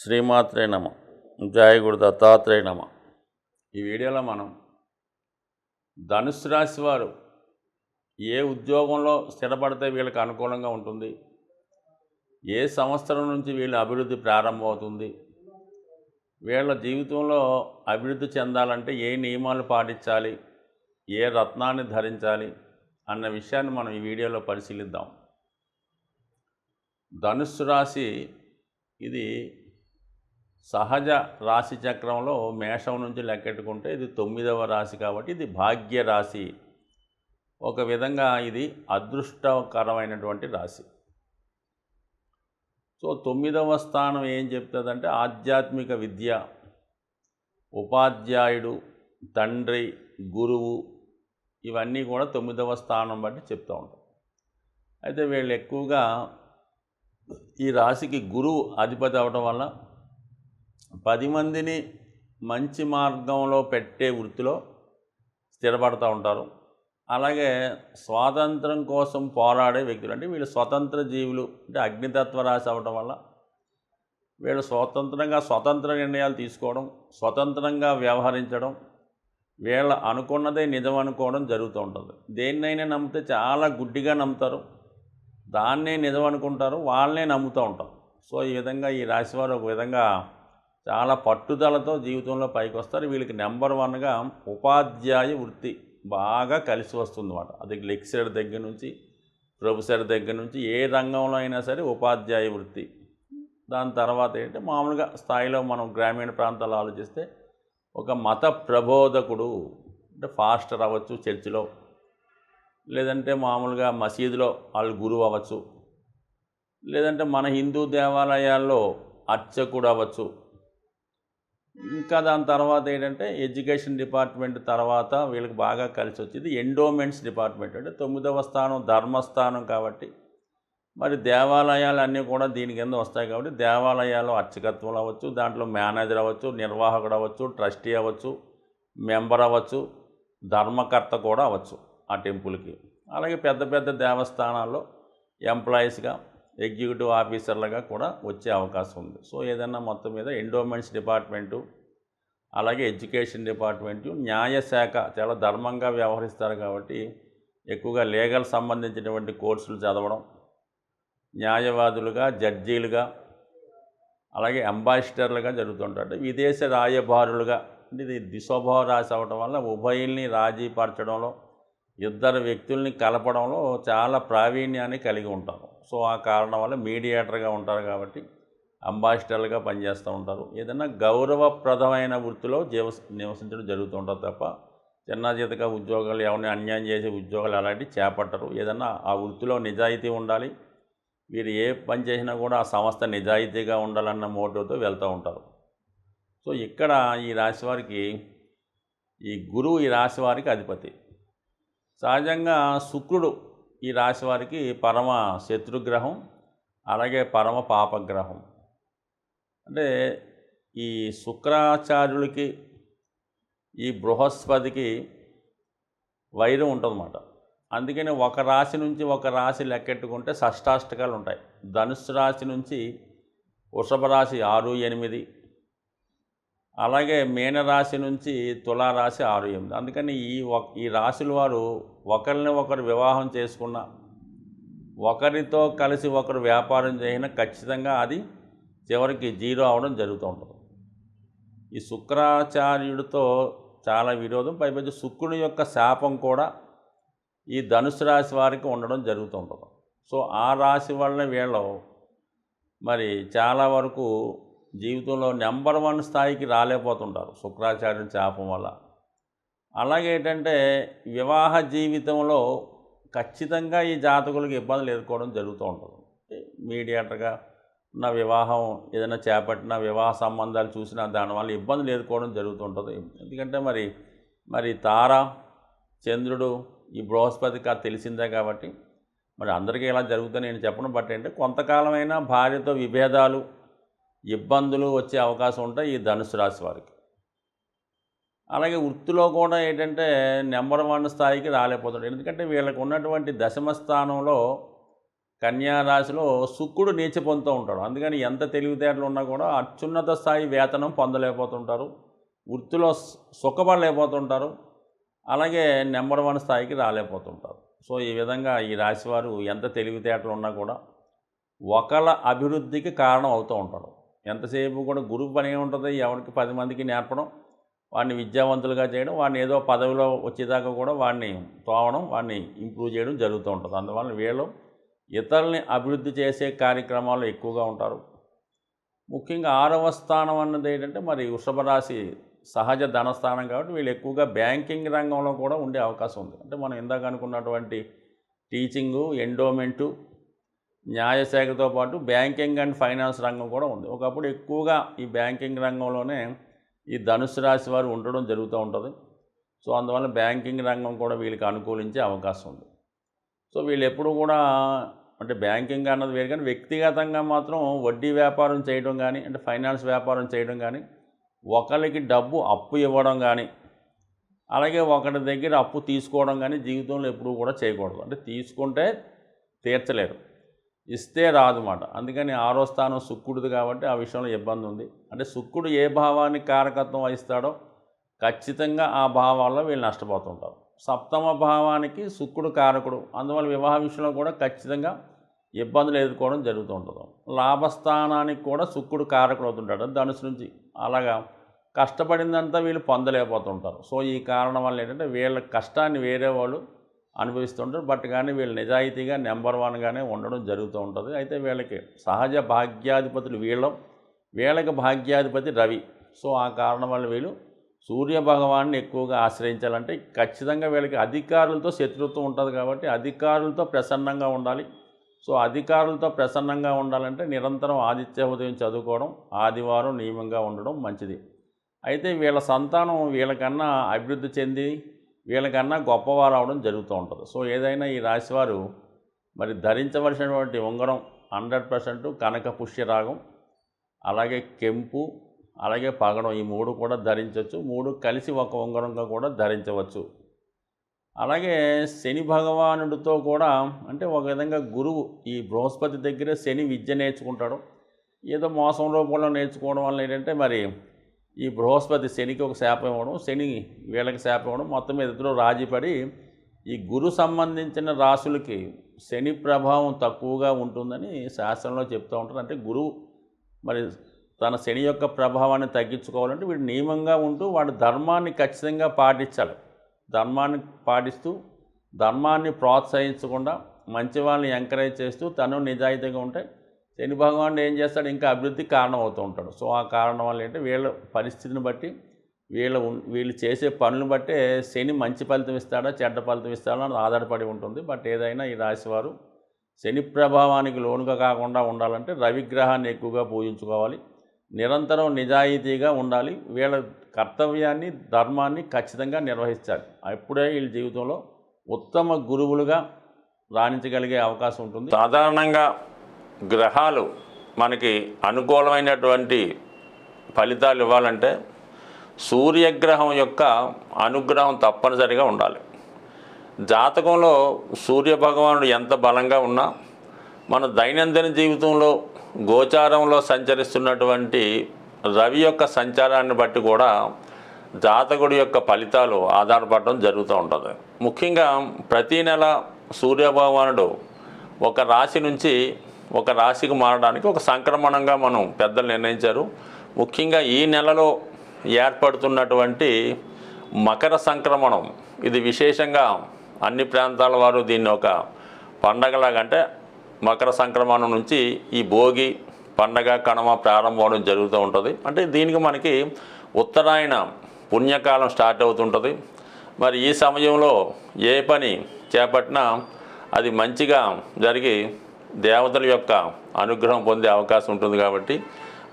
శ్రీమాత్రే నమ. జాయగుడు దత్తాత్రేయ నమ. ఈ వీడియోలో మనం ధనుసు రాశి వారు ఏ ఉద్యోగంలో స్థిరపడితే వీళ్ళకి అనుకూలంగా ఉంటుంది? ఏ సంవత్సరం నుంచి వీళ్ళ అభివృద్ధి ప్రారంభమవుతుంది? వీళ్ళ జీవితంలో అభివృద్ధి చెందాలంటే ఏ నియమాలు పాటించాలి? ఏ రత్నాన్ని ధరించాలి? అన్న విషయాన్ని మనం ఈ వీడియోలో పరిశీలిద్దాం. ధనుస్సు రాశి ఇది సహజ రాశి చక్రంలో మేషం నుంచి లెక్కెట్టుకుంటే ఇది తొమ్మిదవ రాశి కాబట్టి ఇది భాగ్య రాశి. ఒక విధంగా ఇది అదృష్టకరమైనటువంటి రాశి. సో తొమ్మిదవ స్థానం ఏం చెప్తుందంటే ఆధ్యాత్మిక విద్య. ఉపాధ్యాయుడు తండ్రి గురువు ఇవన్నీ కూడా తొమ్మిదవ స్థానం బట్టి చెప్తూ ఉంటాం. అయితే వీళ్ళు ఎక్కువగా ఈ రాశికి గురువు అధిపతి అవడం వల్ల పది మందిని మంచి మార్గంలో పెట్టే వృత్తిలో స్థిరపడుతూ ఉంటారు. అలాగే స్వాతంత్రం కోసం పోరాడే వ్యక్తులు అంటే వీళ్ళు స్వతంత్ర జీవులు అంటే అగ్నితత్వ రాశి అవ్వడం వల్ల వీళ్ళు స్వతంత్రంగా స్వతంత్ర నిర్ణయాలు తీసుకోవడం స్వతంత్రంగా వ్యవహరించడం వీళ్ళ అనుకున్నదే నిజం అనుకోవడం జరుగుతూ ఉంటుంది. దేన్నైనా నమ్మితే చాలా గుడ్డిగా నమ్ముతారు. దాన్నే నిజం అనుకుంటారు వాళ్ళనే నమ్ముతూ ఉంటారు. సో ఈ విధంగా ఈ రాశివారు ఒక విధంగా చాలా పట్టుదలతో జీవితంలో పైకి వస్తారు వీళ్ళకి నెంబర్ వన్గా ఉపాధ్యాయ వృత్తి బాగా కలిసి వస్తుందన్నమాట. అది లెక్చరర్ దగ్గర నుంచి ప్రొఫెసర్ దగ్గర నుంచి ఏ రంగంలో అయినా సరే ఉపాధ్యాయ వృత్తి. దాని తర్వాత ఏంటంటే మామూలుగా స్థాయిలో మనం గ్రామీణ ప్రాంతాలు ఆలోచిస్తే ఒక మత ప్రబోధకుడు అంటే ఫాస్టర్ అవ్వచ్చు చర్చిలో లేదంటే మామూలుగా మసీదులో వాళ్ళు గురువు అవ్వచ్చు లేదంటే మన హిందూ దేవాలయాల్లో అర్చకుడు అవ్వచ్చు ఇంకా దాని తర్వాత ఏంటంటే ఎడ్యుకేషన్ డిపార్ట్మెంట్ తర్వాత వీళ్ళకి బాగా కలిసి వచ్చింది. ఎండోమెంట్స్ డిపార్ట్మెంట్ అంటే తొమ్మిదవ స్థానం ధర్మస్థానం కాబట్టి మరి దేవాలయాలు అన్నీ కూడా దీని కింద వస్తాయి కాబట్టి దేవాలయాలు అర్చకత్వం అవ్వచ్చు దాంట్లో మేనేజర్ అవ్వచ్చు నిర్వాహకుడు అవ్వచ్చు ట్రస్టీ అవ్వచ్చు మెంబర్ అవ్వచ్చు ధర్మకర్త కూడా అవ్వచ్చు ఆ టెంపుల్కి. అలాగే పెద్ద పెద్ద దేవస్థానాల్లో ఎంప్లాయీస్గా ఎగ్జిక్యూటివ్ ఆఫీసర్లుగా కూడా వచ్చే అవకాశం ఉంది. సో ఏదన్నా మొత్తం మీద ఎండోమెంట్స్ డిపార్ట్మెంటు అలాగే ఎడ్యుకేషన్ డిపార్ట్మెంటు న్యాయశాఖ చాలా ధర్మంగా వ్యవహరిస్తారు కాబట్టి ఎక్కువగా లీగల్ సంబంధించినటువంటి కోర్సులు చదవడం న్యాయవాదులుగా జడ్జీలుగా అలాగే అంబాసిడర్లుగా జరుగుతుంటారు విదేశ రాయబారులుగా అంటే ఇది దిశోభావ రాసి అవడం వల్ల ఉభయుల్ని రాజీపరచడంలో ఇద్దరు వ్యక్తుల్ని కలపడంలో చాలా ప్రావీణ్యాన్ని కలిగి ఉంటారు సో ఆ కారణం వల్ల మీడియేటర్గా ఉంటారు కాబట్టి అంబాసిడర్లుగా పనిచేస్తూ ఉంటారు. ఏదైనా గౌరవప్రదమైన వృత్తిలో జీవ నివసించడం జరుగుతూ ఉంటుంది తప్ప చిన్న ఉద్యోగాలు ఎవరిని అన్యాయం చేసే ఉద్యోగాలు అలాంటివి చేపట్టరు. ఏదన్నా ఆ వృత్తిలో నిజాయితీ ఉండాలి. వీరు ఏ పని చేసినా కూడా ఆ సంస్థ నిజాయితీగా ఉండాలన్న మోటివ్తో వెళ్తూ ఉంటారు. సో ఇక్కడ ఈ రాశి వారికి ఈ గురువు ఈ రాశి వారికి అధిపతి. సహజంగా శుక్రుడు ఈ రాశి వారికి పరమ శత్రుగ్రహం అలాగే పరమ పాపగ్రహం. అంటే ఈ శుక్రాచార్యులకి ఈ బృహస్పతికి వైరం ఉంటుందన్నమాట. అందుకని ఒక రాశి నుంచి ఒక రాశి లెక్కెట్టుకుంటే షష్టాష్టకాలు ఉంటాయి. ధనుసు రాశి నుంచి వృషభ రాశి ఆరు ఎనిమిది అలాగే మీనరాశి నుంచి తులారాశి ఆరు ఎనిమిది. అందుకని ఈ ఈ రాశుల వారు ఒకరిని ఒకరు వివాహం చేసుకున్న ఒకరితో కలిసి ఒకరు వ్యాపారం చేసిన ఖచ్చితంగా అది చివరికి జీరో అవడం జరుగుతూ ఉంటుంది. ఈ శుక్రాచార్యుడితో చాలా విరోధం పైపైకి శుక్రుని యొక్క శాపం కూడా ఈ ధనుసు రాశి వారికి ఉండడం జరుగుతూ ఉంటుంది. సో ఆ రాశి వలన వీళ్ళు మరి చాలా వరకు జీవితంలో నెంబర్ వన్ స్థాయికి రాలేకపోతుంటారు శుక్రాచార్యుని శాపం వల్ల. అలాగే ఏంటంటే వివాహ జీవితంలో ఖచ్చితంగా ఈ జాతకులకు ఇబ్బందులు ఎదుర్కోవడం జరుగుతూ ఉంటుంది. మీడియేటర్గా నా వివాహం ఏదైనా చేపట్టిన వివాహ సంబంధాలు చూసినా దానివల్ల ఇబ్బందులు ఎదుర్కోవడం జరుగుతుంటుంది ఎందుకంటే మరి మరి తార చంద్రుడు ఈ బృహస్పతికి అది తెలిసిందే కాబట్టి మరి అందరికీ ఇలా జరుగుతుంది నేను చెప్పడం బట్టి అంటే కొంతకాలమైనా భార్యతో విభేదాలు ఇబ్బందులు వచ్చే అవకాశం ఉంటాయి ఈ ధనుసు రాశి వారికి. అలాగే వృత్తిలో కూడా ఏంటంటే నెంబర్ వన్ స్థాయికి రాలేకపోతాడు ఎందుకంటే వీళ్ళకు ఉన్నటువంటి దశమ స్థానంలో కన్యా రాశిలో శుక్రుడు నీచ పొందుతూ ఉంటాడు. అందుకని ఎంత తెలివితేటలు ఉన్నా కూడా అత్యున్నత స్థాయి వేతనం పొందలేకపోతుంటారు. వృత్తిలో సుఖపడలేకపోతుంటారు. అలాగే నెంబర్ వన్ స్థాయికి రాలేకపోతుంటారు. సో ఈ విధంగా ఈ రాశివారు ఎంత తెలివితేటలు ఉన్నా కూడా ఒకళ్ళ అభివృద్ధికి కారణం అవుతూ ఉంటాడు ఎంతసేపు కూడా గురువు పని ఉంటుంది ఎవరికి పది మందికి నేర్పడం? వాడిని విద్యావంతులుగా చేయడం వాడిని ఏదో పదవిలో వచ్చేదాకా కూడా వాడిని తోవడం వాడిని ఇంప్రూవ్ చేయడం జరుగుతూ ఉంటుంది. అందువల్ల వీళ్ళు ఇతరుల్ని అభివృద్ధి చేసే కార్యక్రమాలు ఎక్కువగా ఉంటారు. ముఖ్యంగా ఆరవ స్థానం అన్నది ఏంటంటే మరి వృషభ రాశి సహజ ధనస్థానం కాబట్టి వీళ్ళు ఎక్కువగా బ్యాంకింగ్ రంగంలో కూడా ఉండే అవకాశం ఉంది. అంటే మనం ఇందాక అనుకున్నటువంటి టీచింగు ఎండోమెంటు న్యాయశాఖతో పాటు బ్యాంకింగ్ అండ్ ఫైనాన్స్ రంగం కూడా ఉంది. ఒకప్పుడు ఎక్కువగా ఈ బ్యాంకింగ్ రంగంలోనే ఈ ధనుసు రాశి వారు ఉండడం జరుగుతూ ఉంటుంది. సో అందువల్ల బ్యాంకింగ్ రంగం కూడా వీళ్ళకి అనుకూలించే అవకాశం ఉంది. సో వీళ్ళు ఎప్పుడు కూడా అంటే బ్యాంకింగ్ అన్నది వేరు కానీ వ్యక్తిగతంగా మాత్రం వడ్డీ వ్యాపారం చేయడం కానీ అంటే ఫైనాన్స్ వ్యాపారం చేయడం కానీ ఒకరికి డబ్బు అప్పు ఇవ్వడం కానీ అలాగే ఒకరి దగ్గర అప్పు తీసుకోవడం కానీ జీవితంలో ఎప్పుడూ కూడా చేయకూడదు. అంటే తీసుకుంటే తీర్చలేరు. ఇస్తే రాదు అందుకని ఆరో స్థానం శుక్రుడిది కాబట్టి ఆ విషయంలో ఇబ్బంది ఉంది. అంటే శుక్రుడు ఏ భావానికి కారకత్వం వహిస్తాడో ఖచ్చితంగా ఆ భావాల్లో వీళ్ళు నష్టపోతుంటారు. సప్తమ భావానికి శుక్రుడు కారకుడు. అందువల్ల వివాహ విషయంలో కూడా ఖచ్చితంగా ఇబ్బందులు ఎదుర్కోవడం జరుగుతూ ఉంటుంది లాభస్థానానికి కూడా శుక్రుడు కారకుడు అవుతుంటాడు ధనుసు నుంచి. అలాగా కష్టపడిందంతా వీళ్ళు పొందలేకపోతుంటారు. సో ఈ కారణం వల్ల ఏంటంటే వీళ్ళ కష్టాన్ని వేరే వాళ్ళు అనుభవిస్తుంటారు. బట్ కానీ వీళ్ళు నిజాయితీగా నెంబర్ వన్గానే ఉండడం జరుగుతూ ఉంటుంది. అయితే వీళ్ళకి సహజ భాగ్యాధిపతులు వీళ్ళం. వీళ్ళకి భాగ్యాధిపతి రవి. సో ఆ కారణం వల్ల వీళ్ళు సూర్య భగవాన్ని ఎక్కువగా ఆశ్రయించాలంటే ఖచ్చితంగా వీళ్ళకి అధికారులతో శత్రుత్వం ఉంటుంది కాబట్టి అధికారులతో ప్రసన్నంగా ఉండాలి. సో అధికారులతో ప్రసన్నంగా ఉండాలంటే నిరంతరం ఆదిత్య ఉదయం చదువుకోవడం ఆదివారం నియమంగా ఉండడం మంచిది. అయితే వీళ్ళ సంతానం వీళ్ళకన్నా అభివృద్ధి చెంది వీళ్ళకన్నా గొప్పవారు అవడం జరుగుతూ ఉంటుంది. సో ఏదైనా ఈ రాశివారు మరి ధరించవలసినటువంటి ఉంగరం హండ్రెడ్ పర్సెంట్ కనక పుష్యరాగం అలాగే కెంపు అలాగే పగడం ఈ మూడు కూడా ధరించవచ్చు. మూడు కలిసి ఒక ఉంగరంగా కూడా ధరించవచ్చు. అలాగే శని భగవానుడితో కూడా అంటే ఒక విధంగా గురువు ఈ బృహస్పతి దగ్గర శని విద్య నేర్చుకుంటాడు. ఏదో మోసం రూపంలో నేర్చుకోవడం వల్ల ఏంటంటే మరి ఈ బృహస్పతి శనికి ఒక శాపం ఇవ్వడం శని వీళ్ళకి శాపం ఇవ్వడం మొత్తం మీద ఇద్దరు రాజీపడి ఈ గురు సంబంధించిన రాశులకి శని ప్రభావం తక్కువగా ఉంటుందని శాస్త్రంలో చెప్తూ ఉంటారు. అంటే గురువు మరి తన శని యొక్క ప్రభావాన్ని తగ్గించుకోవాలంటే వీడు నియమంగా ఉంటూ వాడు ధర్మాన్ని ఖచ్చితంగా పాటించాలి. ధర్మాన్ని పాటిస్తూ ధర్మాన్ని ప్రోత్సహించకుండా మంచి వాళ్ళని ఎంకరేజ్ చేస్తూ తను నిజాయితీగా ఉంటే శని భగవానుడు ఏం చేస్తాడు? ఇంకా అభివృద్ధికి కారణం అవుతూ ఉంటాడు. సో ఆ కారణం వల్ల ఏంటంటే వీళ్ళ పరిస్థితిని బట్టి వీళ్ళ వీళ్ళు చేసే పనులు బట్టే శని మంచి ఫలితం ఇస్తాడా చెడ్డ ఫలితం ఇస్తాడా అని ఆధారపడి ఉంటుంది. బట్ ఏదైనా ఈ రాశివారు శని ప్రభావానికి లోనుగా కాకుండా ఉండాలంటే రవిగ్రహాన్ని ఎక్కువగా పూజించుకోవాలి. నిరంతరం నిజాయితీగా ఉండాలి. వీళ్ళ కర్తవ్యాన్ని ధర్మాన్ని ఖచ్చితంగా నిర్వహించాలి. అప్పుడే వీళ్ళ జీవితంలో ఉత్తమ గురువులుగా రాణించగలిగే అవకాశం ఉంటుంది. సాధారణంగా గ్రహాలు మనకి అనుకూలమైనటువంటి ఫలితాలు ఇవ్వాలంటే సూర్యగ్రహం యొక్క అనుగ్రహం తప్పనిసరిగా ఉండాలి. జాతకంలో సూర్య భగవానుడు ఎంత బలంగా ఉన్నా మన దైనందిన జీవితంలో గోచారంలో సంచరిస్తున్నటువంటి రవి యొక్క సంచారాన్ని బట్టి కూడా జాతకుడి యొక్క ఫలితాలు ఆధారపడడం జరుగుతూ ఉంటుంది. ముఖ్యంగా ప్రతీ నెల సూర్య భగవానుడు ఒక రాశి నుంచి ఒక రాశికి మారడానికి ఒక సంక్రమణంగా మనం పెద్దలు నిర్ణయించారు. ముఖ్యంగా ఈ నెలలో ఏర్పడుతున్నటువంటి మకర సంక్రమణం ఇది విశేషంగా అన్ని ప్రాంతాల వారు దీన్ని ఒక పండగలాగంటే మకర సంక్రమణం నుంచి ఈ భోగి పండగ కణమ ప్రారంభం అవడం జరుగుతూ ఉంటుంది. అంటే దీనికి మనకి ఉత్తరాయణ పుణ్యకాలం స్టార్ట్ అవుతుంటుంది. మరి ఈ సమయంలో ఏ పని చేపట్టినా అది మంచిగా జరిగి దేవతల యొక్క అనుగ్రహం పొందే అవకాశం ఉంటుంది కాబట్టి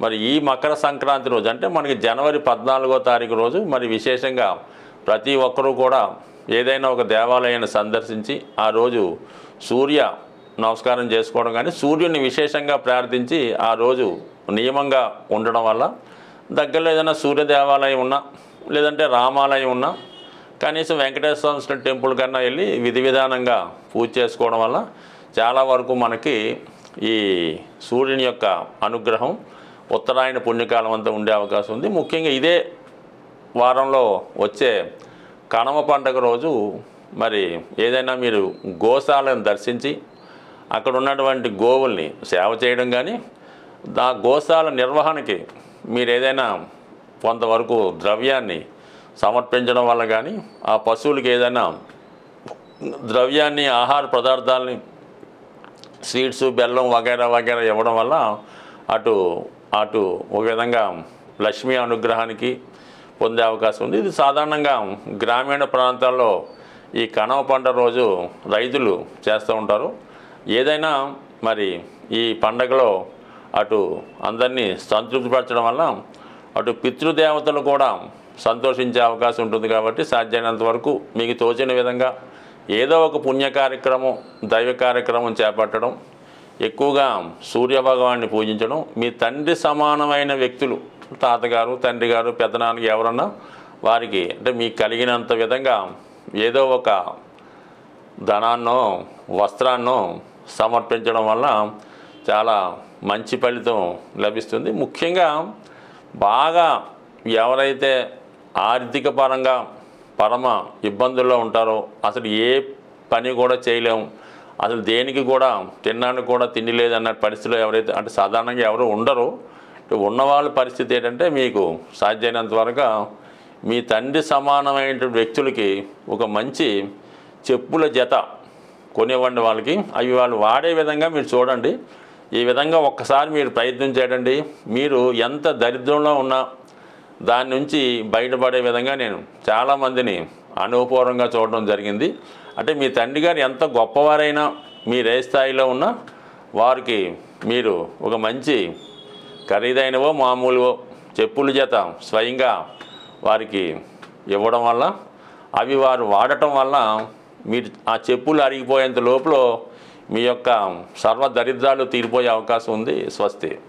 మరి ఈ మకర సంక్రాంతి రోజు అంటే మనకి జనవరి పద్నాలుగో తారీఖు రోజు మరి విశేషంగా ప్రతి ఒక్కరూ కూడా ఏదైనా ఒక దేవాలయాన్ని సందర్శించి ఆ రోజు సూర్య నమస్కారం చేసుకోవడం కానీ సూర్యుని విశేషంగా ప్రార్థించి ఆ రోజు నియమంగా ఉండడం వల్ల దగ్గరలో ఏదైనా సూర్య దేవాలయం ఉన్నా లేదంటే రామాలయం ఉన్నా కనీసం వెంకటేశ్వర స్వామి టెంపుల్ కన్నా వెళ్ళి విధి విధానంగా పూజ చేసుకోవడం వల్ల చాలా వరకు మనకి ఈ సూర్యుని యొక్క అనుగ్రహం ఉత్తరాయణ పుణ్యకాలం అంతా ఉండే అవకాశం ఉంది. ముఖ్యంగా ఇదే వారంలో వచ్చే కనమ పండగ రోజు మరి ఏదైనా మీరు గోశాలను దర్శించి అక్కడ ఉన్నటువంటి గోవుల్ని సేవ చేయడం కానీ దా గోశాల నిర్వహణకి మీరు ఏదైనా కొంతవరకు ద్రవ్యాన్ని సమర్పించడం వల్ల కానీ ఆ పశువులకి ఏదైనా ద్రవ్యాన్ని ఆహార పదార్థాలని స్వీట్స్ బెల్లం వగైరా వగైరా ఇవ్వడం వల్ల అటు అటు ఒక విధంగా లక్ష్మీ అనుగ్రహానికి పొందే అవకాశం ఉంది. ఇది సాధారణంగా గ్రామీణ ప్రాంతాల్లో ఈ కనవ పంట రోజు రైతులు చేస్తూ ఉంటారు. ఏదైనా మరి ఈ పండగలో అటు అందరినీ సంతృప్తిపరచడం వల్ల అటు పితృదేవతలు కూడా సంతోషించే అవకాశం ఉంటుంది కాబట్టి సాధ్యమైనంత వరకు మీకు తోచిన విధంగా ఏదో ఒక పుణ్య కార్యక్రమం దైవ కార్యక్రమం చేపట్టడం ఎక్కువగా సూర్యభగవాన్ని పూజించడం మీ తండ్రి సమానమైన వ్యక్తులు తాతగారు తండ్రి గారు పెద్దనాన్నకి ఎవరన్నా వారికి అంటే మీకు కలిగినంత విధంగా ఏదో ఒక ధనాన్నో వస్త్రాన్నో సమర్పించడం వల్ల చాలా మంచి ఫలితం లభిస్తుంది. ముఖ్యంగా బాగా ఎవరైతే ఆర్థిక పరంగా పరమ ఇబ్బందుల్లో ఉంటారో అసలు ఏ పని కూడా చేయలేము అసలు దేనికి కూడా తినడానికి కూడా తిండి లేదన్న పరిస్థితిలో ఎవరైతే అంటే సాధారణంగా ఎవరు ఉండరు ఉన్నవాళ్ళ పరిస్థితి ఏంటంటే మీకు సాధ్యమైనంత వరకు మీ తండ్రి సమానమైన వ్యక్తులకి ఒక మంచి చెప్పుల జత కొనివ్వండి వాళ్ళకి. అవి వాళ్ళు వాడే విధంగా మీరు చూడండి. ఈ విధంగా ఒక్కసారి మీరు ప్రయత్నం చేయండి. మీరు ఎంత దరిద్రంలో ఉన్నా దాని నుంచి బయటపడే విధంగా నేను చాలామందిని అనుభవపూర్వంగా చూడడం జరిగింది. అంటే మీ తండ్రి గారు ఎంత గొప్పవారైనా మీరు ఏ స్థాయిలో ఉన్నా వారికి మీరు ఒక మంచి ఖరీదైనవో మామూలువో చెప్పుల చేత స్వయంగా వారికి ఇవ్వడం వల్ల అవి వారు వాడటం వల్ల మీరు ఆ చెప్పులు అరిగిపోయేంత లోపల మీ యొక్క సర్వ దరిద్రాలు తీరిపోయే అవకాశం ఉంది. స్వస్తి.